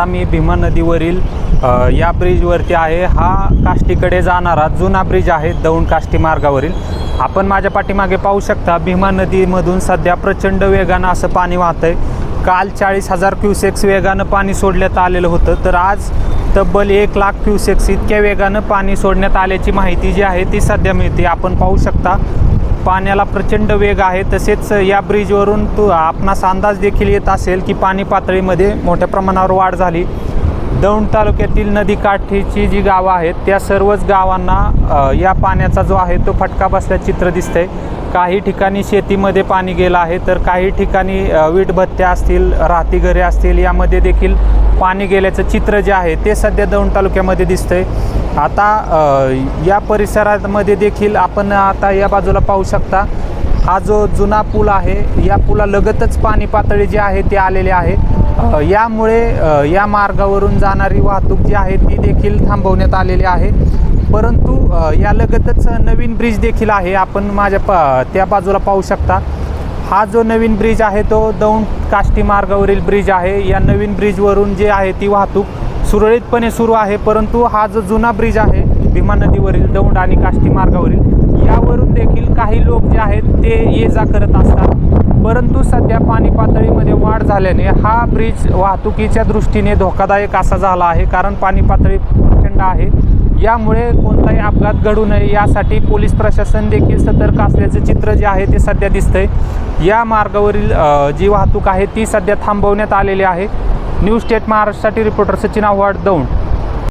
आता मी भीमा नदीवरील या ब्रिजवरती आहे. हा काष्टीकडे जाणारा जुना ब्रिज आहे दौंड काष्टी मार्गावरील. आपण माझ्या पाठीमागे पाहू शकता भीमा नदीमधून सध्या प्रचंड वेगानं असं पाणी वाहत आहे काल चाळीस हजार क्युसेक्स वेगानं पाणी सोडण्यात आलेलं होतं तर आज तब्बल एक लाख क्युसेक्स इतक्या वेगानं पाणी सोडण्यात आल्याची माहिती जी आहे ती सध्या मिळते. आपण पाहू शकता पाण्याला प्रचंड वेग आहे. तसेच या ब्रिजवरून तो आपणास अंदाज देखील येत असेल की पाणी पातळीमध्ये मोठ्या प्रमाणावर वाढ झाली. दौंड तालुक्यातील नदीकाठीची जी गावं आहेत त्या सर्वच गावांना या पाण्याचा जो आहे तो फटका बसल्या चित्र दिसतंय. काही ठिकाणी शेतीमध्ये पाणी गेलं आहे तर काही ठिकाणी वीटभत्त्या असतील राहती घरे असतील यामध्ये देखील पाणी गेल्याचं चित्र जे आहे ते सध्या दौंड तालुक्यामध्ये दिसतंय. आता या परिसरामध्ये देखील आपण आता या बाजूला पाहू शकता हा जो जुना पूल आहे या पुलालगतच पाणी पातळी जी आहे ती आलेली आहे. यामुळे या मार्गावरून जाणारी वाहतूक जी आहे ती देखील थांबवण्यात आलेली आहे. परंतु या यालगतच नवीन ब्रिज देखील आहे आपण माझ्या प त्या बाजूला पाहू शकता. हा जो नवीन ब्रिज आहे तो दौंड काष्टी मार्गावरील ब्रिज आहे. या नवीन ब्रिजवरून जे आहे ती वाहतूक सुरळीतपणे सुरू आहे परंतु हा जो जुना ब्रिज आहे भीमा नदीवरील दौंड आणि काष्टी मार्गावरील यावरून देखील काही लोक जे आहेत ते ये जा करत असतात. परंतु सध्या पाणी पातळीमध्ये वाढ झाल्याने हा ब्रिज वाहतुकीच्या दृष्टीने धोकादायक असा झाला आहे कारण पाणी पातळी प्रचंड आहे. यामुळे कोणताही अपघात घडू नये यासाठी पोलीस प्रशासन देखील सतर्क असल्याचं चित्र जे आहे ते सध्या दिसतंय. या मार्गावरील जी वाहतूक आहे ती सध्या थांबवण्यात आलेली आहे. न्यूज स्टेट महाराष्ट्रासाठी रिपोर्टर सचिन आव्हाड दौंड.